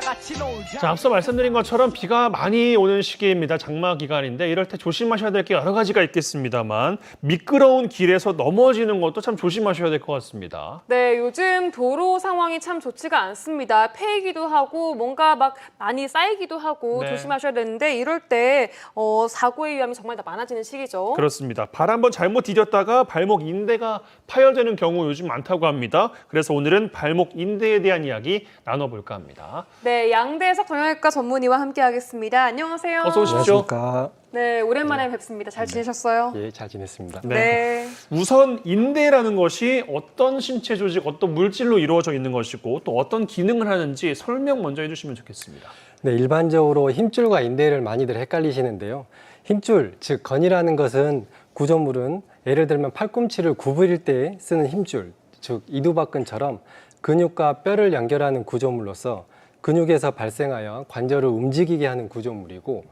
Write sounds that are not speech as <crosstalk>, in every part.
같이 놀자. 자, 앞서 말씀드린 것처럼 비가 많이 오는 시기입니다. 장마 기간인데 이럴 때 조심하셔야 될 게 여러 가지가 있겠습니다만 미끄러운 길에서 넘어지는 것도 참 조심하셔야 될 것 같습니다. 네, 요즘 도로 상황이 참 좋지가 않습니다. 패이기도 하고 뭔가 막 많이 쌓이기도 하고 네. 조심하셔야 되는데 이럴 때 어, 사고의 위험이 정말 더 많아지는 시기죠. 그렇습니다. 발 한번 잘못 디뎠다가 발목 인대가 파열되는 경우 요즘 많다고 합니다. 그래서 오늘은 발목 인대에 대한 이야기 나눠볼까 합니다. 네, 양대석 정형외과 전문의와 함께하겠습니다. 안녕하세요. 어서 오십시오. 안녕하십니까. 네, 오랜만에 뵙습니다. 잘 지내셨어요? 예, 잘 지냈습니다. 네. 네. 우선 인대라는 것이 어떤 신체 조직, 어떤 물질로 이루어져 있는 것이고 또 어떤 기능을 하는지 설명 먼저 해주시면 좋겠습니다. 네, 일반적으로 힘줄과 인대를 많이들 헷갈리시는데요. 힘줄, 즉 건이라는 것은 구조물은 예를 들면 팔꿈치를 구부릴 때 쓰는 힘줄, 즉 이두박근처럼 근육과 뼈를 연결하는 구조물로서 근육에서 발생하여 관절을 움직이게 하는 구조물이고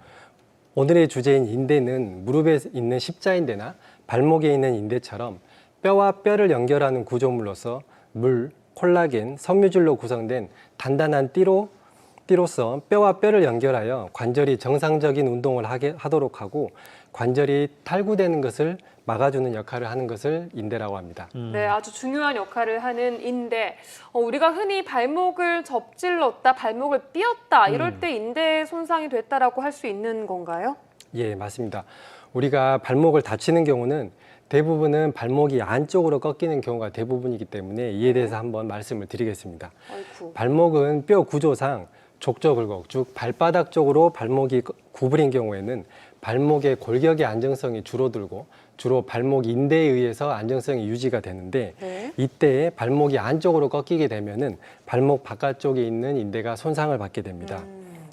오늘의 주제인 인대는 무릎에 있는 십자인대나 발목에 있는 인대처럼 뼈와 뼈를 연결하는 구조물로서 물, 콜라겐, 섬유질로 구성된 단단한 띠로 띠로서 뼈와 뼈를 연결하여 관절이 정상적인 운동을 하게 하도록 하고 관절이 탈구되는 것을 막아주는 역할을 하는 것을 인대라고 합니다. 네, 아주 중요한 역할을 하는 인대. 어, 우리가 흔히 발목을 접질렀다, 발목을 삐었다 이럴 때 인대 손상이 됐다라고 할 수 있는 건가요? 예, 맞습니다. 우리가 발목을 다치는 경우는 대부분은 발목이 안쪽으로 꺾이는 경우가 대부분이기 때문에 이에 대해서 한번 말씀을 드리겠습니다. 아이쿠. 발목은 뼈 구조상 족저근곡, 즉 발바닥 쪽으로 발목이 구부린 경우에는 발목의 골격의 안정성이 줄어들고 주로 발목 인대에 의해서 안정성이 유지가 되는데 네. 이때 발목이 안쪽으로 꺾이게 되면은 발목 바깥쪽에 있는 인대가 손상을 받게 됩니다.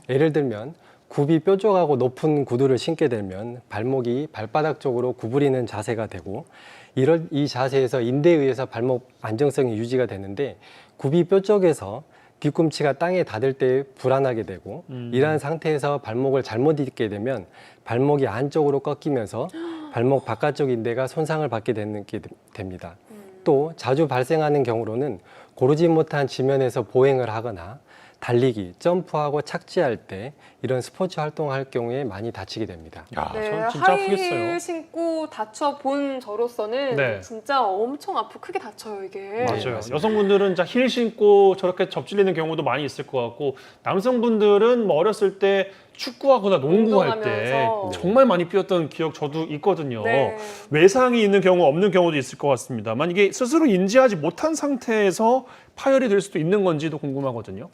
예를 들면 굽이 뾰족하고 높은 구두를 신게 되면 발목이 발바닥 쪽으로 구부리는 자세가 되고 이런 이 자세에서 인대에 의해서 발목 안정성이 유지가 되는데 굽이 뾰족해서 뒤꿈치가 땅에 닿을 때 불안하게 되고 이러한 상태에서 발목을 잘못 딛게 되면 발목이 안쪽으로 꺾이면서 <gasps> 발목 바깥쪽 인대가 손상을 받게 되는 게 됩니다. 또 자주 발생하는 경우로는 고르지 못한 지면에서 보행을 하거나 달리기, 점프하고 착지할 때 이런 스포츠 활동할 경우에 많이 다치게 됩니다. 야, 네, 전 진짜 아프겠어요. 하이힐 신고 다쳐 본 저로서는 네. 진짜 엄청 아프 크게 다쳐요 이게. 맞아요. 맞습니다. 여성분들은 자, 힐 신고 저렇게 접질리는 경우도 많이 있을 것 같고 남성분들은 뭐 어렸을 때 축구하거나 농구할 때 운동하면서. 정말 많이 삐었던 기억 저도 있거든요. 네. 외상이 있는 경우 없는 경우도 있을 것 같습니다만 이게 스스로 인지하지 못한 상태에서 파열이 될 수도 있는 건지도 궁금하거든요.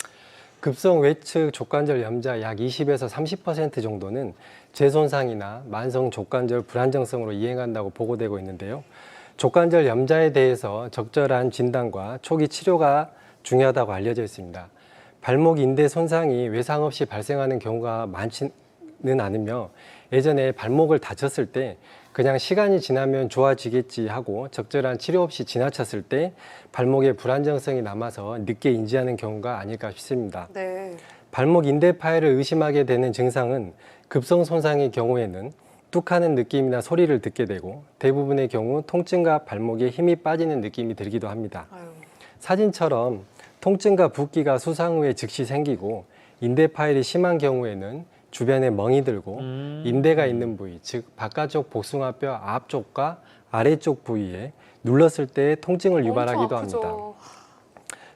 급성 외측 족관절 염자 약 20에서 30% 정도는 재손상이나 만성 족관절 불안정성으로 이행한다고 보고되고 있는데요. 족관절 염자에 대해서 적절한 진단과 초기 치료가 중요하다고 알려져 있습니다. 발목 인대 손상이 외상 없이 발생하는 경우가 많지는 않으며 예전에 발목을 다쳤을 때 그냥 시간이 지나면 좋아지겠지 하고 적절한 치료 없이 지나쳤을 때 발목에 불안정성이 남아서 늦게 인지하는 경우가 아닐까 싶습니다. 네. 발목 인대 파열을 의심하게 되는 증상은 급성 손상의 경우에는 뚝하는 느낌이나 소리를 듣게 되고 대부분의 경우 통증과 발목에 힘이 빠지는 느낌이 들기도 합니다. 아유. 사진처럼 통증과 붓기가 수상 후에 즉시 생기고 인대 파열이 심한 경우에는 주변에 멍이 들고 음. 인대가 있는 부위, 즉 바깥쪽 복숭아뼈 앞쪽과 아래쪽 부위에 눌렀을 때 통증을 유발하기도 합니다.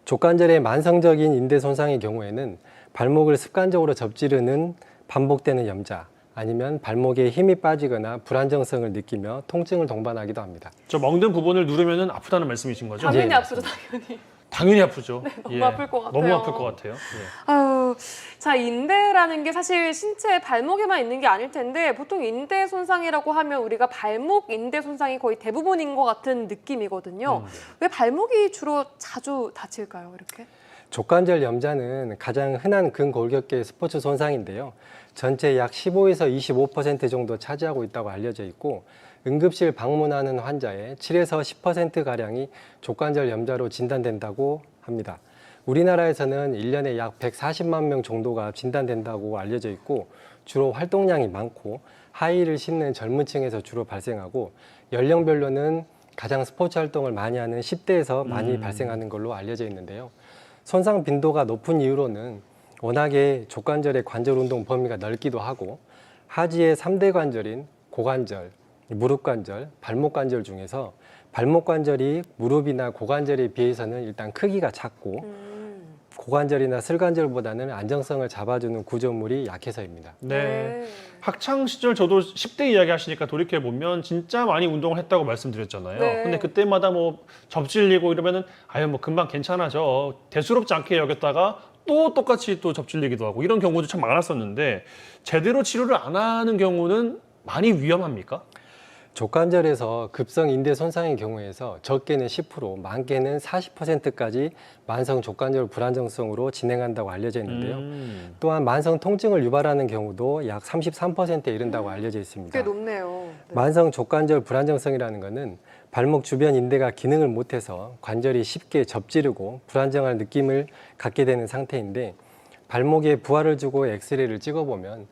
족관절의 만성적인 인대 손상의 경우에는 발목을 습관적으로 접지르는 반복되는 염자 아니면 발목에 힘이 빠지거나 불안정성을 느끼며 통증을 동반하기도 합니다. 저 멍든 부분을 누르면 아프다는 말씀이신 거죠? 당연히 예, 아프죠 당연히. 당연히 아프죠. 너무 아플 것 같아요. 너무 아플 것 같아요. 예. 아유, 자 인대라는 게 사실 신체 발목에만 있는 게 아닐 텐데 보통 인대 손상이라고 하면 우리가 발목 인대 손상이 거의 대부분인 것 같은 느낌이거든요. 음, 네. 왜 발목이 주로 자주 다칠까요? 이렇게? 족관절 염자는 가장 흔한 근골격계 스포츠 손상인데요. 전체 약 15에서 25% 정도 차지하고 있다고 알려져 있고 응급실 방문하는 환자의 7에서 10%가량이 족관절 염자로 진단된다고 합니다. 우리나라에서는 1년에 약 140만 명 정도가 진단된다고 알려져 있고 주로 활동량이 많고 하이힐을 신는 젊은 층에서 주로 발생하고 연령별로는 가장 스포츠 활동을 많이 하는 10대에서 많이 음. 발생하는 걸로 알려져 있는데요. 손상 빈도가 높은 이유로는 워낙에 족관절의 관절 운동 범위가 넓기도 하고 하지의 삼대 관절인 고관절, 무릎 관절, 발목 관절 중에서 발목 관절이 무릎이나 고관절에 비해서는 일단 크기가 작고 음. 고관절이나 슬관절보다는 안정성을 잡아주는 구조물이 약해서입니다. 네. 학창 시절 저도 10대 이야기 하시니까 돌이켜 보면 진짜 많이 운동을 했다고 말씀드렸잖아요. 네. 근데 그때마다 뭐 접질리고 이러면은 아유 뭐 금방 괜찮아져 대수롭지 않게 여겼다가 또 똑같이 또 접질리기도 하고 이런 경우도 참 많았었는데 제대로 치료를 안 하는 경우는 많이 위험합니까? 족관절에서 급성 인대 손상의 경우에서 적게는 10%, 많게는 40%까지 만성 족관절 불안정성으로 진행한다고 알려져 있는데요. 음. 또한 만성 통증을 유발하는 경우도 약 33%에 이른다고 알려져 있습니다. 꽤 높네요. 네. 만성 족관절 불안정성이라는 것은 발목 주변 인대가 기능을 못해서 관절이 쉽게 접지르고 불안정한 느낌을 갖게 되는 상태인데 발목에 부하를 주고 엑스레이를 찍어보면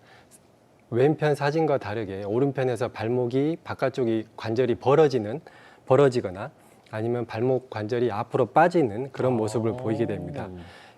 왼편 사진과 다르게 오른편에서 발목이 바깥쪽이 관절이 벌어지는 벌어지거나 아니면 발목 관절이 앞으로 빠지는 그런 모습을 보이게 됩니다.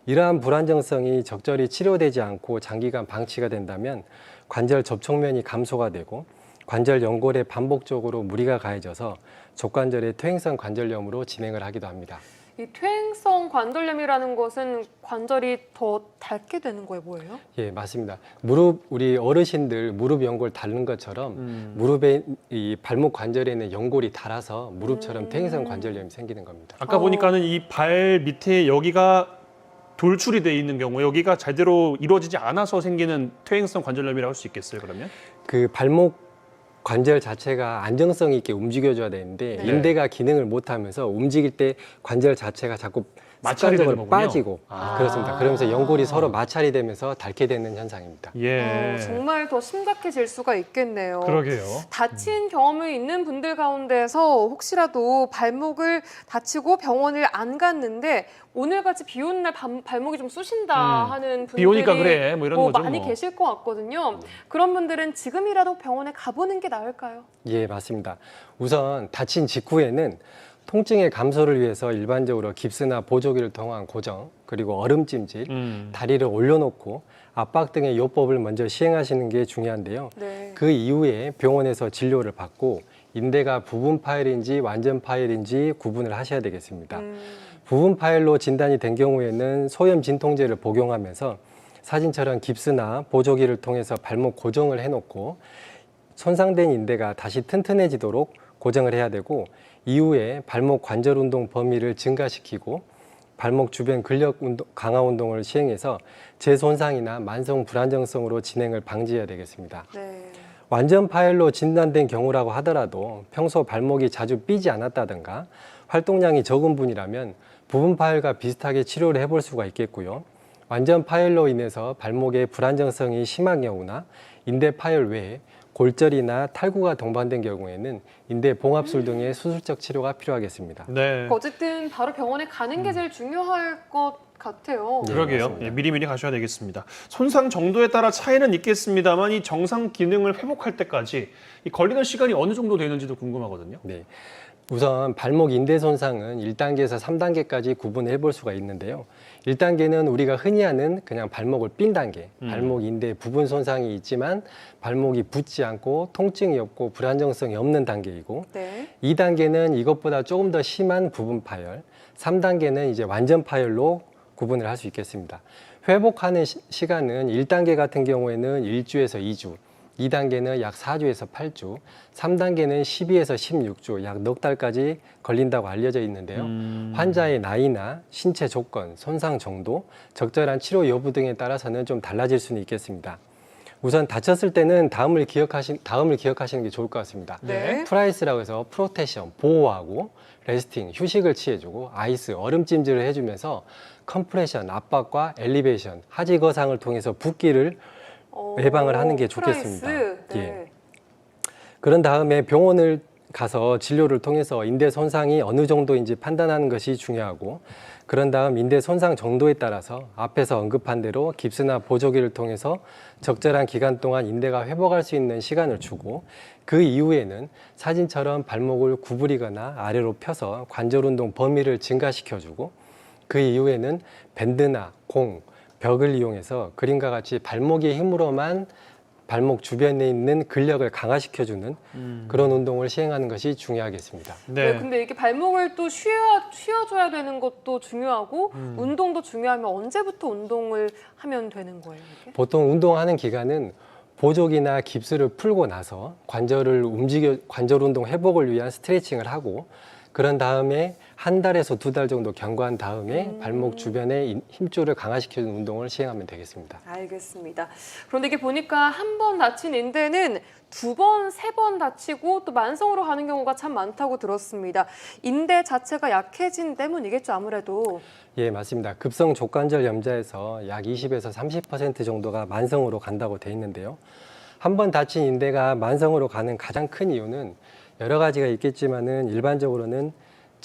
이러한 불안정성이 적절히 치료되지 않고 장기간 방치가 된다면 관절 접촉면이 감소가 되고 관절 연골에 반복적으로 무리가 가해져서 족관절의 퇴행성 관절염으로 진행을 하기도 합니다. 이 퇴행성 관절염이라는 것은 관절이 더 닳게 되는 거예요, 뭐예요? 예, 맞습니다. 무릎 우리 어르신들 무릎 연골 닳는 것처럼 음. 무릎에 이 발목 관절에 있는 연골이 닳아서 무릎처럼 음. 퇴행성 관절염이 생기는 겁니다. 아까 어. 보니까는 이 발 밑에 여기가 돌출이 돼 있는 경우 여기가 제대로 이루어지지 않아서 생기는 퇴행성 관절염이라고 할 수 있겠어요 그러면? 그 발목 관절 자체가 안정성 있게 움직여줘야 되는데 네. 인대가 기능을 못하면서 움직일 때 관절 자체가 자꾸 마찰이 되는 거군요. 빠지고 아. 그렇습니다. 그러면서 연골이 서로 마찰이 되면서 닳게 되는 현상입니다. 예. 어, 정말 더 심각해질 수가 있겠네요. 그러게요. 다친 경험이 있는 분들 가운데서 혹시라도 발목을 다치고 병원을 안 갔는데 오늘같이 비 오는 날 발- 발목이 좀 쑤신다 음. 하는 분들이 비 오니까 그래 뭐 이런 어, 거죠. 많이 뭐. 계실 것 같거든요. 그런 분들은 지금이라도 병원에 가보는 게 나을까요? 예, 맞습니다. 우선 다친 직후에는 통증의 감소를 위해서 일반적으로 깁스나 보조기를 통한 고정, 그리고 얼음찜질, 음. 다리를 올려놓고 압박 등의 요법을 먼저 시행하시는 게 중요한데요. 네. 그 이후에 병원에서 진료를 받고 인대가 부분 파열인지 완전 파열인지 구분을 하셔야 되겠습니다. 음, 부분 파열로 진단이 된 경우에는 소염 진통제를 복용하면서 사진처럼 깁스나 보조기를 통해서 발목 고정을 해놓고 손상된 인대가 다시 튼튼해지도록 고정을 해야 되고 이후에 발목 관절 운동 범위를 증가시키고 발목 주변 근력 운동, 강화 운동을 시행해서 재손상이나 만성 불안정성으로 진행을 방지해야 되겠습니다. 네. 완전 파열로 진단된 경우라고 하더라도 평소 발목이 자주 삐지 않았다든가 활동량이 적은 분이라면 부분 파열과 비슷하게 치료를 해볼 수가 있겠고요. 완전 파열로 인해서 발목의 불안정성이 심한 경우나 인대 파열 외에 골절이나 탈구가 동반된 경우에는 인대 봉합술 등의 수술적 치료가 필요하겠습니다. 네. 어쨌든 바로 병원에 가는 게 제일 중요할 것 같아요. 네, 그러게요. 맞습니다. 예, 미리미리 가셔야 되겠습니다. 손상 정도에 따라 차이는 있겠습니다만 이 정상 기능을 회복할 때까지 이 걸리는 시간이 어느 정도 되는지도 궁금하거든요. 네. 우선 발목 인대 손상은 1단계에서 3단계까지 구분해 볼 수가 있는데요. 1단계는 우리가 흔히 하는 그냥 발목을 삔 단계, 음. 발목 인대 부분 손상이 있지만 발목이 붓지 않고 통증이 없고 불안정성이 없는 단계이고 네. 2단계는 이것보다 조금 더 심한 부분 파열, 3단계는 이제 완전 파열로 구분을 할 수 있겠습니다. 회복하는 시, 시간은 1단계 같은 경우에는 1주에서 2주, 2단계는 약 4주에서 8주, 3단계는 12에서 16주, 약 넉 달까지 걸린다고 알려져 있는데요. 음. 환자의 나이나 신체 조건, 손상 정도, 적절한 치료 여부 등에 따라서는 좀 달라질 수는 있겠습니다. 우선 다쳤을 때는 다음을 기억하시, 다음을 기억하시는 게 좋을 것 같습니다. 네. 프라이스라고 해서 프로테션 보호하고 레스팅 휴식을 취해주고 아이스 얼음 찜질을 해주면서 컴프레션 압박과 엘리베이션 하지 거상을 통해서 붓기를 어, 예방을 하는 게. 좋겠습니다. 네. 예. 그런 다음에 병원을 가서 진료를 통해서 인대 손상이 어느 정도인지 판단하는 것이 중요하고 그런 다음 인대 손상 정도에 따라서 앞에서 언급한 대로 깁스나 보조기를 통해서 적절한 기간 동안 인대가 회복할 수 있는 시간을 주고 그 이후에는 사진처럼 발목을 구부리거나 아래로 펴서 관절 운동 범위를 증가시켜 주고 그 이후에는 밴드나 공, 벽을 이용해서 그림과 같이 발목의 힘으로만 발목 주변에 있는 근력을 강화시켜주는 그런 운동을 시행하는 것이 중요하겠습니다. 네. 네. 근데 이렇게 발목을 또 쉬어 쉬어줘야 되는 것도 중요하고 운동도 중요하면 언제부터 운동을 하면 되는 거예요? 이게? 보통 운동하는 기간은 보조기나 깁스를 풀고 나서 관절을 움직여 관절 운동 회복을 위한 스트레칭을 하고 그런 다음에 한 달에서 두 달 정도 경과한 다음에 발목 주변에 인- 힘줄을 강화시키는 운동을 시행하면 되겠습니다. 알겠습니다. 그런데 이게 보니까 한 번 다친 인대는 두 번, 세 번 다치고 또 만성으로 가는 경우가 참 많다고 들었습니다. 인대 자체가 약해진 때문이겠죠, 아무래도. 예, 맞습니다. 급성 족관절 염좌에서 약 20에서 30% 정도가 만성으로 간다고 돼 있는데요. 한 번 다친 인대가 만성으로 가는 가장 큰 이유는 여러 가지가 있겠지만은 일반적으로는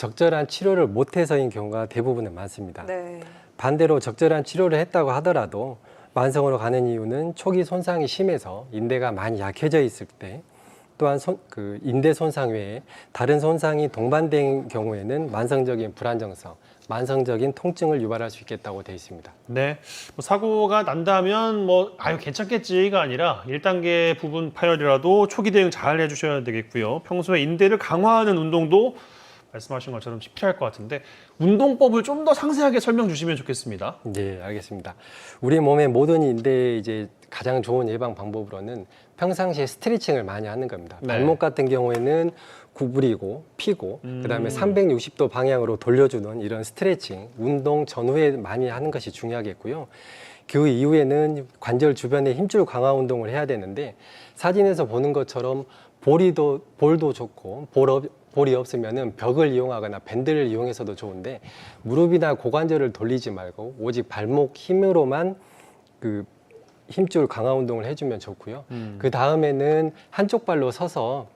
적절한 치료를 못해서인 경우가 대부분은 많습니다. 네. 반대로 적절한 치료를 했다고 하더라도 만성으로 가는 이유는 초기 손상이 심해서 인대가 많이 약해져 있을 때 또한 손, 그 인대 손상 외에 다른 손상이 동반된 경우에는 만성적인 불안정성, 만성적인 통증을 유발할 수 있겠다고 되어 있습니다. 네. 뭐 사고가 난다면 뭐 아유 괜찮겠지가 아니라 1단계 부분 파열이라도 초기 대응 잘 해주셔야 되겠고요. 평소에 인대를 강화하는 운동도 말씀하신 것처럼 필요할 것 같은데 운동법을 좀 더 상세하게 설명 주시면 좋겠습니다. 네, 알겠습니다. 우리 몸의 모든 인대의 이제 가장 좋은 예방 방법으로는 평상시에 스트레칭을 많이 하는 겁니다. 네. 발목 같은 경우에는 구부리고 피고 음. 그다음에 360도 방향으로 돌려주는 이런 스트레칭 운동 전후에 많이 하는 것이 중요하겠고요. 그 이후에는 관절 주변에 힘줄 강화 운동을 해야 되는데 사진에서 보는 것처럼 볼이도 볼도 좋고 볼 없, 볼이 없으면은 벽을 이용하거나 밴드를 이용해서도 좋은데 무릎이나 고관절을 돌리지 말고 오직 발목 힘으로만 그 힘줄 강화 운동을 해주면 좋고요. 음. 그 다음에는 한쪽 발로 서서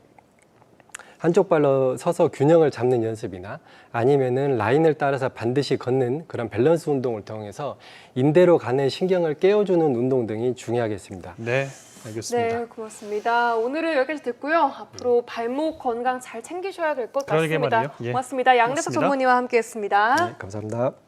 한쪽 발로 서서 균형을 잡는 연습이나 아니면은 라인을 따라서 반드시 걷는 그런 밸런스 운동을 통해서 인대로 가는 신경을 깨워주는 운동 등이 중요하겠습니다. 네, 알겠습니다. 네, 고맙습니다. 오늘은 여기까지 듣고요. 앞으로 발목 건강 잘 챙기셔야 될 것 그러게 같습니다. 말이에요. 예. 고맙습니다. 양대석 고맙습니다. 전문의와 함께했습니다. 네, 감사합니다.